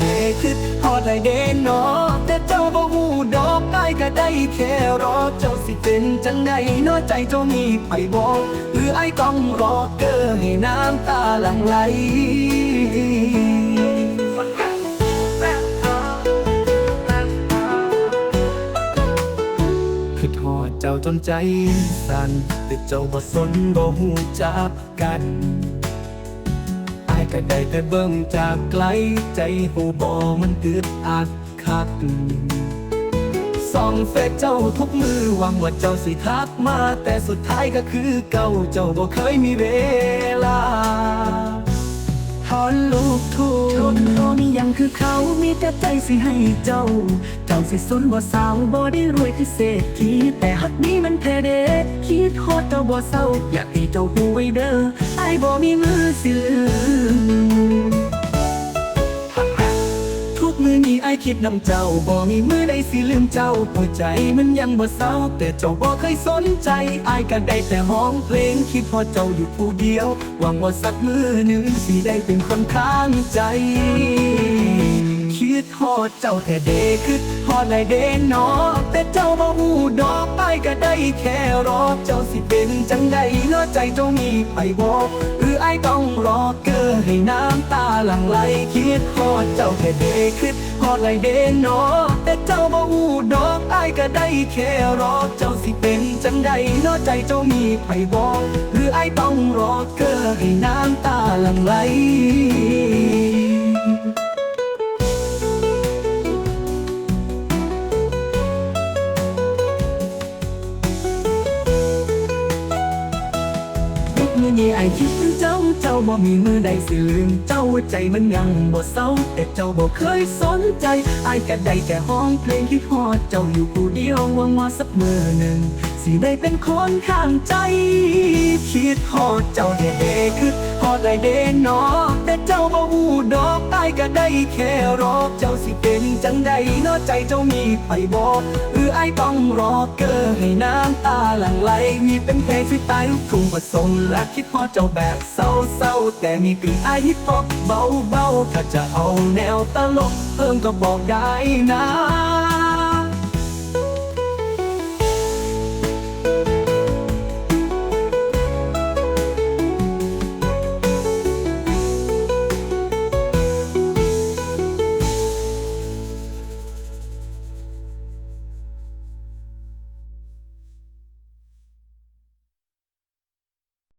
เดคิดฮอดได้เดนอแต่เจ้าบ่ฮู้ดอกได้ก็ได้แค่รอเจ้าสิเป็นจังไดน้อใจเจ้ามีไปบอกหรือไอ้ต้องรอเกอให้น้ำตาหลั่งไหลคือทอดเจ้าจนใจสั่นแต่เจ้าบ่สนบ่ฮู้จักกัน อายก็ได้แต่เบิ่งจากไกลใจหูบ่มันอึดอัดคักส่องเฟซเจ้าทุกมือหวังว่าเจ้าสิทักมา แต่สุดท้ายก็คือเก่าเจ้าบ่เคยมีเวลาทอนลูกทูทนโอนี่ยังคือเขามีแต่ใจสิให้เจ้า เจ้าสิสนว่าสาวบ่ได้รวยคือเศรษฐีแต่หักนี้มันแพ้เด็คิดโคตรเจ้าบ่เศร้า อยากให้เจ้าหูไว้เด้อไอ้บ่มีมือสิลื คิดนำเจ้าบ่มีมือใดสิลืมเจ้าหัวใจมันยังบ่เศร้า แต่เจ้าบ่เคยสนใจอายก็ได้แต่ห้องเพลงคิดพอเจ้าอยู่ผู้เดียว หวังว่าสักมือหนึ่งสิได้เป็นคนข้างใจคิดฮอดเจ้าแต่เด็กคิดฮอดได้เดนอแต่เจ้าบ่ฮู้ดอกไปก็ได้แค่รอเจ้าสิเป็นจังใดเนาะใจเจ้ามีไปบอกหรือไอายต้องรอกอ ให้น้ำตาหลั่งไหลคิดฮอดเจ้าแค่เดคิดฮอดได้เดนอแต่เจ้าบ่ฮู้ดอกไอายก็ได้แค่รอเจ้าสิเป็นจังใดเนาะใจเจ้ามีไปบอกหรือไอายต้องรอเกอให้น้ำตาหลั่งไหลมือนี้ไอคิดถึง เจ้าเจ้าบ่มีมือใดสิลืมเจ้าใจมันยังบ่เศร้า แต่เจ้าบ่เคยสนใจไอก็ได้แต่ห้องเพลงคิดฮอดเจ้าอยู่ผู้เดียวหวังว่าสักมือหนึ่ง สิได้เป็นคนข้างใจ คิดฮอดเจ้าเด้เด้คือฮอดได้เด้นอแต่เจ้าบ่ฮู้ดอกไอก็ได้แค่รอเจ้าสิเป็นจังใดเนาะใจเจ้ามีไปบอกหรือไอต้องรอเกอให้น้ำตาหลั่งไหลมีเป็นเพลงฟรีสไตล์ลูกทุ่งผสมและคิดฮอดเจ้าแบบเศร้าๆแต่มีกลิ่นอายฮิปฮอปเบาๆถ้าจะเอาแนวตลกเพิ่มก็บอกได้นะ